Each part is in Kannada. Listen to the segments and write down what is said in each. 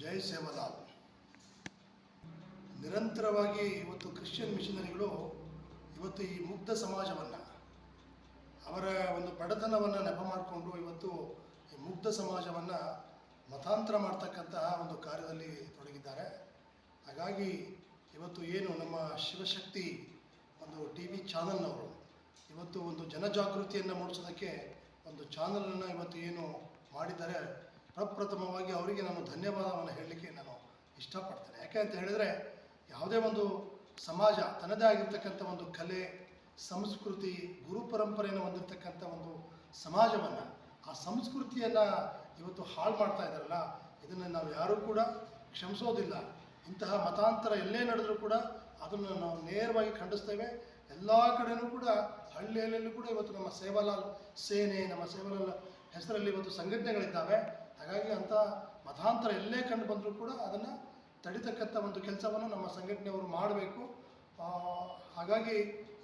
ಜೈ ಸೇವಲಾಲ್. ನಿರಂತರವಾಗಿ ಇವತ್ತು ಕ್ರಿಶ್ಚಿಯನ್ ಮಿಷನರಿಗಳು ಇವತ್ತು ಈ ಮುಗ್ಧ ಸಮಾಜವನ್ನು, ಅವರ ಒಂದು ಬಡತನವನ್ನು ನೆಪ ಮಾಡಿಕೊಂಡು ಇವತ್ತು ಈ ಮುಗ್ಧ ಸಮಾಜವನ್ನು ಮತಾಂತರ ಮಾಡ್ತಕ್ಕಂತಹ ಒಂದು ಕಾರ್ಯದಲ್ಲಿ ತೊಡಗಿದ್ದಾರೆ. ಹಾಗಾಗಿ ಇವತ್ತು ಏನು ನಮ್ಮ ಶಿವಶಕ್ತಿ ಒಂದು ಟಿ ವಿ ಚಾನಲ್ನವರು ಇವತ್ತು ಒಂದು ಜನಜಾಗೃತಿಯನ್ನು ಮೂಡಿಸೋದಕ್ಕೆ ಒಂದು ಚಾನಲನ್ನು ಇವತ್ತು ಏನು ಮಾಡಿದ್ದಾರೆ ಪ್ರಪ್ರಥಮವಾಗಿ ಅವರಿಗೆ ನಾನು ಧನ್ಯವಾದವನ್ನು ಹೇಳಲಿಕ್ಕೆ ನಾನು ಇಷ್ಟಪಡ್ತೇನೆ. ಯಾಕೆ ಅಂತ ಹೇಳಿದರೆ, ಯಾವುದೇ ಒಂದು ಸಮಾಜ, ತನ್ನದೇ ಆಗಿರ್ತಕ್ಕಂಥ ಒಂದು ಕಲೆ, ಸಂಸ್ಕೃತಿ, ಗುರು ಪರಂಪರೆಯನ್ನು ಹೊಂದಿರತಕ್ಕಂಥ ಒಂದು ಸಮಾಜವನ್ನು ಆ ಸಂಸ್ಕೃತಿಯನ್ನು ಇವತ್ತು ಹಾಳು ಮಾಡ್ತಾ ಇದ್ದಾರಲ್ಲ, ಇದನ್ನು ನಾವು ಯಾರೂ ಕೂಡ ಕ್ಷಮಿಸೋದಿಲ್ಲ. ಇಂತಹ ಮತಾಂತರ ಎಲ್ಲೇ ನಡೆದರೂ ಕೂಡ ಅದನ್ನು ನಾವು ನೇರವಾಗಿ ಖಂಡಿಸ್ತೇವೆ. ಎಲ್ಲ ಕಡೆಯೂ ಕೂಡ ಹಳ್ಳಿಯಲ್ಲೂ ಕೂಡ ಇವತ್ತು ನಮ್ಮ ಸೇವಾಲಾಲ್ ಸೇನೆ, ನಮ್ಮ ಸೇವಾಲಾಲ್ ಹೆಸರಲ್ಲಿ ಇವತ್ತು ಸಂಘಟನೆಗಳಿದ್ದಾವೆ. ಹಾಗಾಗಿ ಅಂಥ ಮತಾಂತರ ಎಲ್ಲೇ ಕಂಡು ಬಂದರೂ ಕೂಡ ಅದನ್ನು ತಡಿತಕ್ಕಂಥ ಒಂದು ಕೆಲಸವನ್ನು ನಮ್ಮ ಸಂಘಟನೆಯವರು ಮಾಡಬೇಕು. ಹಾಗಾಗಿ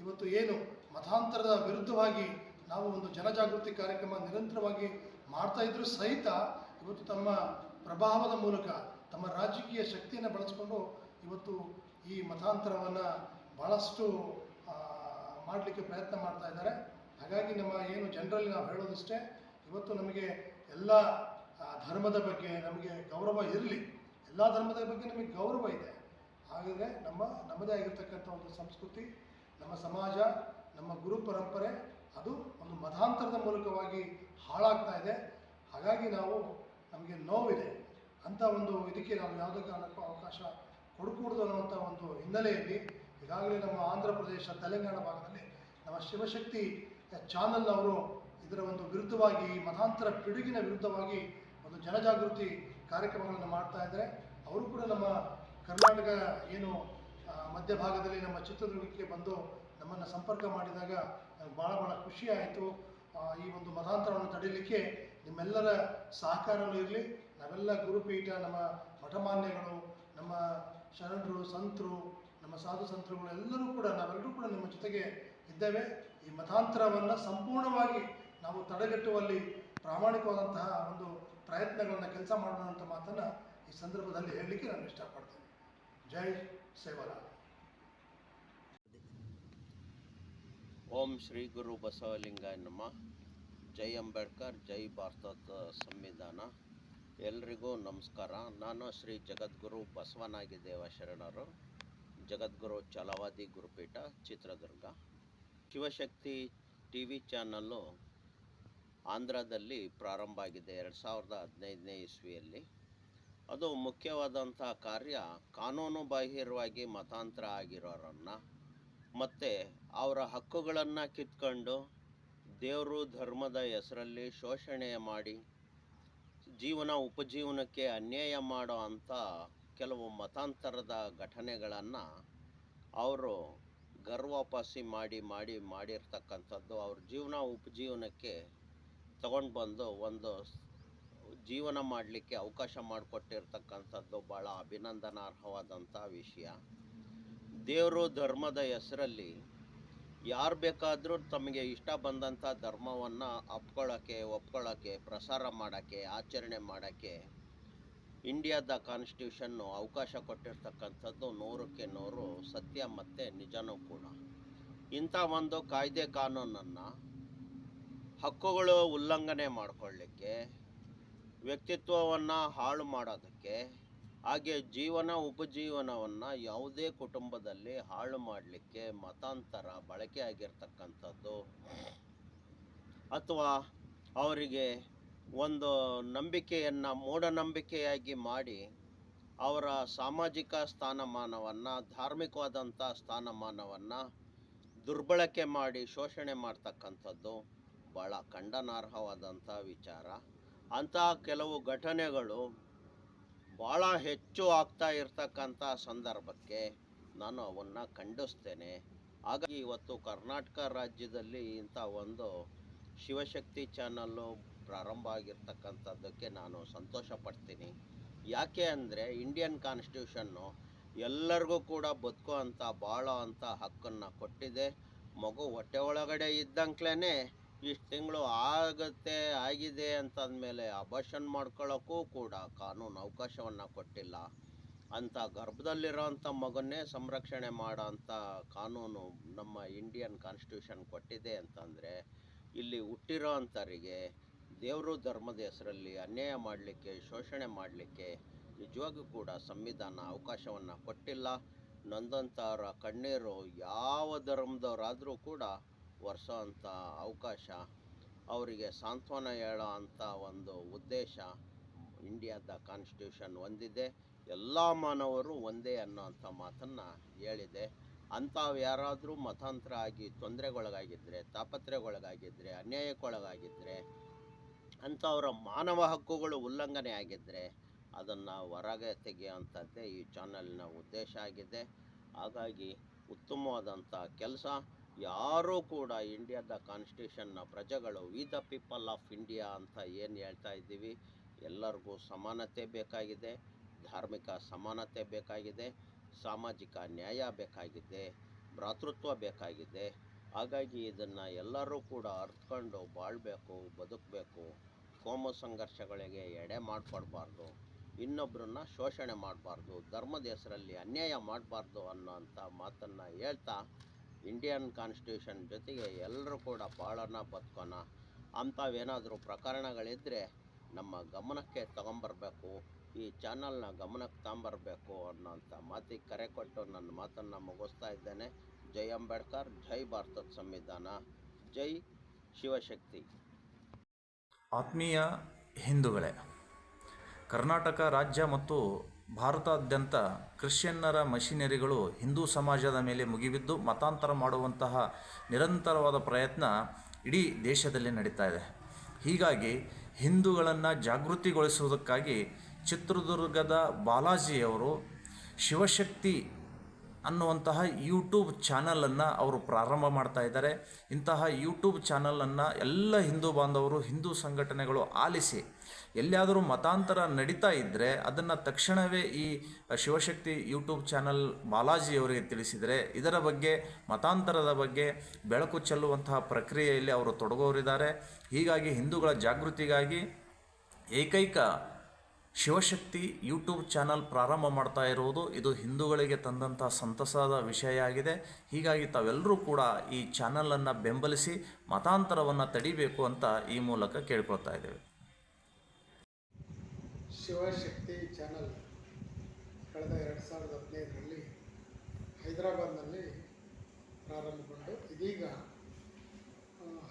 ಇವತ್ತು ಏನು ಮತಾಂತರದ ವಿರುದ್ಧವಾಗಿ ನಾವು ಒಂದು ಜನಜಾಗೃತಿ ಕಾರ್ಯಕ್ರಮ ನಿರಂತರವಾಗಿ ಮಾಡ್ತಾ ಇದ್ರೂ ಸಹಿತ ಇವತ್ತು ತಮ್ಮ ಪ್ರಭಾವದ ಮೂಲಕ, ತಮ್ಮ ರಾಜಕೀಯ ಶಕ್ತಿಯನ್ನು ಬಳಸಿಕೊಂಡು ಇವತ್ತು ಈ ಮತಾಂತರವನ್ನು ಭಾಳಷ್ಟು ಮಾಡಲಿಕ್ಕೆ ಪ್ರಯತ್ನ ಮಾಡ್ತಾ ಇದ್ದಾರೆ. ಹಾಗಾಗಿ ನಮ್ಮ ಏನು ಜನರಲ್ಲಿ ನಾವು ಹೇಳೋದಿಷ್ಟೇ, ಇವತ್ತು ನಮಗೆ ಎಲ್ಲ ಧರ್ಮದ ಬಗ್ಗೆ ನಮಗೆ ಗೌರವ ಇರಲಿ, ಎಲ್ಲ ಧರ್ಮದ ಬಗ್ಗೆ ನಮಗೆ ಗೌರವ ಇದೆ. ಹಾಗಾದರೆ ನಮ್ಮ, ನಮ್ಮದೇ ಆಗಿರ್ತಕ್ಕಂಥ ಒಂದು ಸಂಸ್ಕೃತಿ, ನಮ್ಮ ಸಮಾಜ, ನಮ್ಮ ಗುರು ಪರಂಪರೆ, ಅದು ಒಂದು ಮತಾಂತರದ ಮೂಲಕವಾಗಿ ಹಾಳಾಗ್ತಾ ಇದೆ. ಹಾಗಾಗಿ ನಾವು ನಮಗೆ ನೋವಿದೆ. ಅಂಥ ಒಂದು ಇದಕ್ಕೆ ನಾವು ಯಾವುದೇ ಕಾರಣಕ್ಕೂ ಅವಕಾಶ ಕೊಡಕೂಡದು ಅನ್ನುವಂಥ ಒಂದು ಹಿನ್ನೆಲೆಯಲ್ಲಿ ಈಗಾಗಲೇ ನಮ್ಮ ಆಂಧ್ರ ಪ್ರದೇಶ, ತೆಲಂಗಾಣ ಭಾಗದಲ್ಲಿ ನಮ್ಮ ಶಿವಶಕ್ತಿ ಚಾನಲ್ನವರು ಇದರ ಒಂದು ವಿರುದ್ಧವಾಗಿ ಮತಾಂತರ ಪಿಡುಗಿನ ವಿರುದ್ಧವಾಗಿ ಜನಜಾಗೃತಿ ಕಾರ್ಯಕ್ರಮಗಳನ್ನು ಮಾಡ್ತಾ ಇದ್ದರೆ. ಅವರು ಕೂಡ ನಮ್ಮ ಕರ್ನಾಟಕ ಏನು ಮಧ್ಯಭಾಗದಲ್ಲಿ ನಮ್ಮ ಚಿತ್ರದುರ್ಗಕ್ಕೆ ಬಂದು ನಮ್ಮನ್ನು ಸಂಪರ್ಕ ಮಾಡಿದಾಗ ಭಾಳ ಭಾಳ ಖುಷಿ ಆಯಿತು. ಈ ಒಂದು ಮತಾಂತರವನ್ನು ತಡೀಲಿಕ್ಕೆ ನಿಮ್ಮೆಲ್ಲರ ಸಹಕಾರವೂ ಇರಲಿ. ನಾವೆಲ್ಲ ಗುರುಪೀಠ, ನಮ್ಮ ಮಠಮಾನ್ಯಗಳು, ನಮ್ಮ ಶರಣರು, ಸಂತರು, ನಮ್ಮ ಸಾಧು ಸಂತರುಗಳು ಎಲ್ಲರೂ ಕೂಡ ನಾವೆಲ್ಲರೂ ಕೂಡ ನಿಮ್ಮ ಜೊತೆಗೆ ಇದ್ದೇವೆ. ಈ ಮತಾಂತರವನ್ನು ಸಂಪೂರ್ಣವಾಗಿ ನಾವು ತಡೆಗಟ್ಟುವಲ್ಲಿ ಪ್ರಾಮಾಣಿಕವಾದಂತಹ ಒಂದು ಪ್ರಯತ್ನಗಳನ್ನು ಕೆಲಸ ಮಾಡೋಣ ಅಂತ ಮಾತನ್ನು ಈ ಸಂದರ್ಭದಲ್ಲಿ ಹೇಳಲಿಕ್ಕೆ ನಾನು ಇಷ್ಟಪಡ್ತೇನೆ. ಜೈ ಸೇವಲಾಲ್. ಓಂ ಶ್ರೀ ಗುರು ಬಸವಲಿಂಗಾಯ ನಮ. ಜೈ ಅಂಬೇಡ್ಕರ್, ಜೈ ಭಾರತದ ಸಂವಿಧಾನ. ಎಲ್ರಿಗೂ ನಮಸ್ಕಾರ. ನಾನು ಶ್ರೀ ಜಗದ್ಗುರು ಬಸವನಾಗಿ ದೇವ ಶರಣರು ಜಗದ್ಗುರು ಚಲವಾದಿ ಗುರುಪೀಠ Chitradurga. Shivashakti T V channel ಆಂಧ್ರದಲ್ಲಿ ಪ್ರಾರಂಭ ಆಗಿದೆ ಎರಡು ಸಾವಿರದ ಹದಿನೈದನೇ ಇಸ್ವಿಯಲ್ಲಿ. ಅದು ಮುಖ್ಯವಾದಂಥ ಕಾರ್ಯ ಕಾನೂನು ಬಾಹಿರವಾಗಿ ಮತಾಂತರ ಆಗಿರೋರನ್ನು ಮತ್ತು ಅವರ ಹಕ್ಕುಗಳನ್ನು ಕಿತ್ಕೊಂಡು ದೇವರು ಧರ್ಮದ ಹೆಸರಲ್ಲಿ ಶೋಷಣೆ ಮಾಡಿ ಜೀವನ ಉಪಜೀವನಕ್ಕೆ ಅನ್ಯಾಯ ಮಾಡೋ ಅಂಥ ಕೆಲವು ಮತಾಂತರದ ಘಟನೆಗಳನ್ನು ಅವರು ಗರ್ವಾಪಾಸಿ ಮಾಡಿ ಮಾಡಿ ಮಾಡಿರ್ತಕ್ಕಂಥದ್ದು ಅವ್ರ ಜೀವನ ಉಪಜೀವನಕ್ಕೆ ತಗೊಂಡು ಬಂದು ಒಂದು ಜೀವನ ಮಾಡಲಿಕ್ಕೆ ಅವಕಾಶ ಮಾಡಿಕೊಟ್ಟಿರ್ತಕ್ಕಂಥದ್ದು ಭಾಳ ಅಭಿನಂದನಾರ್ಹವಾದಂಥ ವಿಷಯ. ದೇವರು ಧರ್ಮದ ಹೆಸರಲ್ಲಿ ಯಾರು ಬೇಕಾದರೂ ತಮಗೆ ಇಷ್ಟ ಬಂದಂಥ ಧರ್ಮವನ್ನು ಅಪ್ಕೊಳ್ಳೋಕ್ಕೆ ಒಪ್ಕೊಳ್ಳೋಕ್ಕೆ ಪ್ರಸಾರ ಮಾಡೋಕ್ಕೆ ಆಚರಣೆ ಮಾಡೋಕ್ಕೆ ಇಂಡಿಯಾದ ಕಾನ್ಸ್ಟಿಟ್ಯೂಷನ್ನು ಅವಕಾಶ ಕೊಟ್ಟಿರ್ತಕ್ಕಂಥದ್ದು ನೂರಕ್ಕೆ ನೂರು ಸತ್ಯ ಮತ್ತು ನಿಜನೂ ಕೂಡ. ಇಂಥ ಒಂದು ಕಾಯ್ದೆ ಕಾನೂನನ್ನು ಹಕ್ಕುಗಳು ಉಲ್ಲಂಘನೆ ಮಾಡಿಕೊಳ್ಳಿಕ್ಕೆ, ವ್ಯಕ್ತಿತ್ವವನ್ನು ಹಾಳು ಮಾಡೋದಕ್ಕೆ, ಹಾಗೆ ಜೀವನ ಉಪಜೀವನವನ್ನು ಯಾವುದೇ ಕುಟುಂಬದಲ್ಲಿ ಹಾಳು ಮಾಡಲಿಕ್ಕೆ ಮತಾಂತರ, ಬಳಕೆ ಆಗಿರ್ತಕ್ಕಂಥದ್ದು. ಅಥವಾ ಅವರಿಗೆ ಒಂದು ನಂಬಿಕೆಯನ್ನು, ಮೂಢನಂಬಿಕೆಯಾಗಿ ಮಾಡಿ ಅವರ ಸಾಮಾಜಿಕ ಸ್ಥಾನಮಾನವನ್ನು, ಧಾರ್ಮಿಕವಾದಂಥ ಸ್ಥಾನಮಾನವನ್ನು ದುರ್ಬಳಕೆ ಮಾಡಿ ಶೋಷಣೆ ಮಾಡ್ತಕ್ಕಂಥದ್ದು. ಭಾಳ ಖಂಡನಾರ್ಹವಾದಂಥ ವಿಚಾರ. ಅಂತಹ ಕೆಲವು ಘಟನೆಗಳು ಭಾಳ ಹೆಚ್ಚು ಆಗ್ತಾ ಇರ್ತಕ್ಕಂಥ ಸಂದರ್ಭಕ್ಕೆ ನಾನು ಅವನ್ನು ಖಂಡಿಸ್ತೇನೆ. ಹಾಗಾಗಿ ಇವತ್ತು ಕರ್ನಾಟಕ ರಾಜ್ಯದಲ್ಲಿ ಇಂಥ ಒಂದು ಶಿವಶಕ್ತಿ ಚಾನಲ್ಲು ಪ್ರಾರಂಭ ಆಗಿರ್ತಕ್ಕಂಥದ್ದಕ್ಕೆ ನಾನು ಸಂತೋಷ ಪಡ್ತೀನಿ ಯಾಕೆ ಅಂದರೆ ಇಂಡಿಯನ್ ಕಾನ್ಸ್ಟಿಟ್ಯೂಷನ್ನು ಎಲ್ಲರಿಗೂ ಕೂಡ ಬದುಕೋ ಅಂಥ ಬಾಳೋ ಅಂಥ ಹಕ್ಕನ್ನು ಕೊಟ್ಟಿದೆ. ಮಗು ಹೊಟ್ಟೆ ಒಳಗಡೆ ಇದ್ದಂಕ್ಲೇ ಇಷ್ಟು ತಿಂಗಳು ಆಗತ್ತೆ, ಆಗಿದೆ ಅಂತಂದಮೇಲೆ ಅಬಾಷನ್ ಮಾಡ್ಕೊಳ್ಳೋಕ್ಕೂ ಕೂಡ ಕಾನೂನು ಅವಕಾಶವನ್ನು ಕೊಟ್ಟಿಲ್ಲ. ಅಂತ ಗರ್ಭದಲ್ಲಿರೋಂಥ ಮಗನ್ನೇ ಸಂರಕ್ಷಣೆ ಮಾಡೋ ಅಂಥ ಕಾನೂನು ನಮ್ಮ ಇಂಡಿಯನ್ ಕಾನ್ಸ್ಟಿಟ್ಯೂಷನ್ ಕೊಟ್ಟಿದೆ ಅಂತಂದರೆ, ಇಲ್ಲಿ ಹುಟ್ಟಿರೋ ಅಂಥವರಿಗೆ ದೇವರು ಧರ್ಮದ ಹೆಸರಲ್ಲಿ ಅನ್ಯಾಯ ಮಾಡಲಿಕ್ಕೆ, ಶೋಷಣೆ ಮಾಡಲಿಕ್ಕೆ ನಿಜವಾಗೂ ಕೂಡ ಸಂವಿಧಾನ ಅವಕಾಶವನ್ನು ಕೊಟ್ಟಿಲ್ಲ. ನೊಂದಂಥವರ ಕಣ್ಣೀರು ಯಾವ ಧರ್ಮದವರಾದರೂ ಕೂಡ ಒರೆಸೋ ಅಂಥ ಅವಕಾಶ, ಅವರಿಗೆ ಸಾಂತ್ವನ ಹೇಳೋ ಅಂಥ ಒಂದು ಉದ್ದೇಶ ಇಂಡಿಯಾದ ಕಾನ್ಸ್ಟಿಟ್ಯೂಷನ್ ಹೊಂದಿದೆ ಎಲ್ಲ ಮಾನವರು ಒಂದೇ ಅನ್ನೋವಂಥ ಮಾತನ್ನು ಹೇಳಿದೆ. ಅಂಥವು ಯಾರಾದರೂ ಮತಾಂತರ ಆಗಿ ತೊಂದರೆಗೊಳಗಾಗಿದ್ದರೆ ತಾಪತ್ರೆಗೊಳಗಾಗಿದ್ದರೆ ಅನ್ಯಾಯಕ್ಕೊಳಗಾಗಿದ್ದರೆ ಅಂಥವರ ಮಾನವ ಹಕ್ಕುಗಳು ಉಲ್ಲಂಘನೆ ಆಗಿದ್ದರೆ ಅದನ್ನು ಹೊರಗೆ ತೆಗೆಯುವಂಥದ್ದೇ ಈ ಚಾನಲ್ನ ಉದ್ದೇಶ ಆಗಿದೆ. ಹಾಗಾಗಿ ಉತ್ತಮವಾದಂಥ ಕೆಲಸ. ಯಾರೂ ಕೂಡ ಇಂಡಿಯಾದ ಕಾನ್ಸ್ಟಿಟ್ಯೂಷನ್ನ ಪ್ರಜೆಗಳು we the people of India ಅಂತ ಏನು ಹೇಳ್ತಾ ಇದ್ದೀವಿ, ಎಲ್ಲರಿಗೂ ಸಮಾನತೆ ಬೇಕಾಗಿದೆ, ಧಾರ್ಮಿಕ ಸಮಾನತೆ ಬೇಕಾಗಿದೆ, ಸಾಮಾಜಿಕ ನ್ಯಾಯ ಬೇಕಾಗಿದೆ, ಭ್ರಾತೃತ್ವ ಬೇಕಾಗಿದೆ. ಹಾಗಾಗಿ ಇದನ್ನು ಎಲ್ಲರೂ ಕೂಡ ಅರ್ಥಕೊಂಡು ಬಾಳಬೇಕು, ಬದುಕಬೇಕು, ಕೋಮ ಸಂಘರ್ಷಗಳಿಗೆ ಎಡೆ ಮಾಡಿಕೊಡ್ಬಾರ್ದು ಇನ್ನೊಬ್ಬರನ್ನ ಶೋಷಣೆ ಮಾಡಬಾರ್ದು, ಧರ್ಮದ ಹೆಸರಲ್ಲಿ ಅನ್ಯಾಯ ಮಾಡಬಾರ್ದು ಅನ್ನೋಂಥ ಮಾತನ್ನು ಹೇಳ್ತಾ ಇಂಡಿಯನ್ ಕಾನ್ಸ್ಟಿಟ್ಯೂಷನ್ ಜೊತೆಗೆ ಎಲ್ಲರೂ ಕೂಡ ಬಾಳೋಣ ಬದುಕೋಣ. ಅಂಥವೇನಾದರೂ ಪ್ರಕರಣಗಳಿದ್ದರೆ ನಮ್ಮ ಗಮನಕ್ಕೆ ತಗೊಂಬರ್ಬೇಕು. ಈ ಚಾನಲ್ನ ಗಮನಕ್ಕೆ ತಗೊಂಬರ್ಬೇಕು ಅನ್ನೋಂಥ ಮಾತಿಗೆ ಕರೆ ಕೊಟ್ಟು ನನ್ನ ಮಾತನ್ನು ಮುಗಿಸ್ತಾ ಇದ್ದೇನೆ. ಜೈ ಅಂಬೇಡ್ಕರ್, ಜೈ ಭಾರತದ ಸಂವಿಧಾನ. ಜೈ ಶಿವಶಕ್ತಿ. ಆತ್ಮೀಯ ಹಿಂದೂಗಳೇ, ಕರ್ನಾಟಕ ರಾಜ್ಯ ಮತ್ತು ಭಾರತಾದ್ಯಂತ ಕ್ರಿಶ್ಚಿಯನ್ನರ ಮಷಿನರಿಗಳು ಹಿಂದೂ ಸಮಾಜದ ಮೇಲೆ ಮುಗಿಬಿದ್ದು ಮತಾಂತರ ಮಾಡುವಂತಹ ನಿರಂತರವಾದ ಪ್ರಯತ್ನ ಇಡೀ ದೇಶದಲ್ಲಿ ನಡೀತಾ ಇದೆ. ಹೀಗಾಗಿ ಹಿಂದೂಗಳನ್ನು ಜಾಗೃತಿಗೊಳಿಸುವುದಕ್ಕಾಗಿ ಚಿತ್ರದುರ್ಗದ ಬಾಲಾಜಿಯವರು ಶಿವಶಕ್ತಿ ಅನ್ನುವಂತಹ ಯೂಟ್ಯೂಬ್ ಚಾನಲನ್ನು ಅವರು ಪ್ರಾರಂಭ ಮಾಡ್ತಾ ಇದ್ದಾರೆ. ಇಂತಹ ಯೂಟ್ಯೂಬ್ ಚಾನಲನ್ನು ಎಲ್ಲ ಹಿಂದೂ ಬಾಂಧವರು, ಹಿಂದೂ ಸಂಘಟನೆಗಳು ಆಲಿಸಿ, ಎಲ್ಲಿಯಾದರೂ ಮತಾಂತರ ನಡೀತಾ ಇದ್ದರೆ ಅದನ್ನು ತಕ್ಷಣವೇ ಈ ಶಿವಶಕ್ತಿ ಯೂಟ್ಯೂಬ್ ಚಾನಲ್ ಬಾಲಾಜಿಯವರಿಗೆ ತಿಳಿಸಿದರೆ ಇದರ ಬಗ್ಗೆ, ಮತಾಂತರದ ಬಗ್ಗೆ ಬೆಳಕು ಚೆಲ್ಲುವಂತಹ ಪ್ರಕ್ರಿಯೆಯಲ್ಲಿ ಅವರು ತೊಡಗೋರಿದ್ದಾರೆ. ಹೀಗಾಗಿ ಹಿಂದೂಗಳ ಜಾಗೃತಿಗಾಗಿ ಏಕೈಕ ಶಿವಶಕ್ತಿ ಯೂಟ್ಯೂಬ್ ಚಾನಲ್ ಪ್ರಾರಂಭ ಮಾಡ್ತಾ ಇರುವುದು ಇದು ಹಿಂದೂಗಳಿಗೆ ತಂದಂಥ ಸಂತಸದ ವಿಷಯ ಆಗಿದೆ. ಹೀಗಾಗಿ ತಾವೆಲ್ಲರೂ ಕೂಡ ಈ ಚಾನಲನ್ನು ಬೆಂಬಲಿಸಿ ಮತಾಂತರವನ್ನು ತಡಿಬೇಕು ಅಂತ ಈ ಮೂಲಕ ಕೇಳ್ಕೊಳ್ತಾ ಇದ್ದೇವೆ. ಶಿವಶಕ್ತಿ ಚಾನಲ್ ಕಳೆದ ಎರಡು ಸಾವಿರದ ಹದಿನೈದರಲ್ಲಿ ಹೈದರಾಬಾದ್ನಲ್ಲಿ ಪ್ರಾರಂಭಗೊಂಡು ಇದೀಗ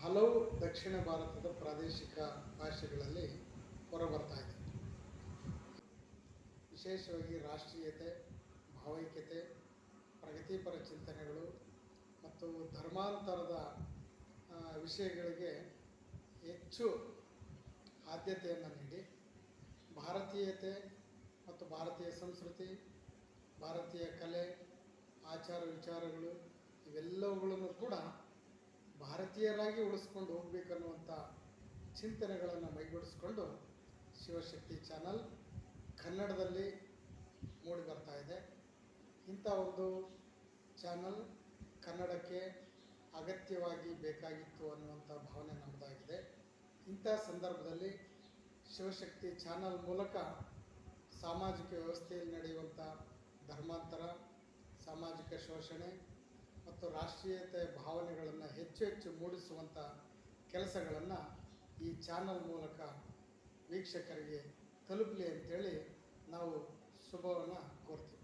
ಹಲವು ದಕ್ಷಿಣ ಭಾರತದ ಪ್ರಾದೇಶಿಕ ಭಾಷೆಗಳಲ್ಲಿ ಹೊರಬರ್ತಾ ವಿಶೇಷವಾಗಿ ರಾಷ್ಟ್ರೀಯತೆ, ಭಾವೈಕ್ಯತೆ, ಪ್ರಗತಿಪರ ಚಿಂತನೆಗಳು ಮತ್ತು ಧರ್ಮಾಂತರದ ವಿಷಯಗಳಿಗೆ ಹೆಚ್ಚು ಆದ್ಯತೆಯನ್ನು ನೀಡಿ ಭಾರತೀಯತೆ ಮತ್ತು ಭಾರತೀಯ ಸಂಸ್ಕೃತಿ, ಭಾರತೀಯ ಕಲೆ, ಆಚಾರ ವಿಚಾರಗಳು ಇವೆಲ್ಲವುಗಳನ್ನು ಕೂಡ ಭಾರತೀಯರಾಗಿ ಉಳಿಸ್ಕೊಂಡು ಹೋಗ್ಬೇಕನ್ನುವಂಥ ಚಿಂತನೆಗಳನ್ನು ಮೈಗೂಡಿಸ್ಕೊಂಡು ಶಿವಶಕ್ತಿ ಚಾನಲ್ ಕನ್ನಡದಲ್ಲಿ ಮೂಡಿ ಬರ್ತಾ ಇದೆ. ಇಂಥ ಒಂದು ಚಾನಲ್ ಕನ್ನಡಕ್ಕೆ ಅಗತ್ಯವಾಗಿ ಬೇಕಾಗಿತ್ತು ಅನ್ನುವಂಥ ಭಾವನೆ ನಮ್ಮದಾಗಿದೆ ಇಂಥ ಸಂದರ್ಭದಲ್ಲಿ ಶಿವಶಕ್ತಿ ಚಾನಲ್ ಮೂಲಕ ಸಾಮಾಜಿಕ ವ್ಯವಸ್ಥೆಯಲ್ಲಿ ನಡೆಯುವಂಥ ಧರ್ಮಾಂತರ, ಸಾಮಾಜಿಕ ಶೋಷಣೆ ಮತ್ತು ರಾಷ್ಟ್ರೀಯತೆ ಭಾವನೆಗಳನ್ನು ಹೆಚ್ಚು ಹೆಚ್ಚು ಮೂಡಿಸುವಂಥ ಕೆಲಸಗಳನ್ನು ಈ ಚಾನಲ್ ಮೂಲಕ ವೀಕ್ಷಕರಿಗೆ ತಲುಪಲಿ ಅಂತೇಳಿ ನಾವು ಶುಭವನ್ನು ಕೋರ್ತೀವಿ.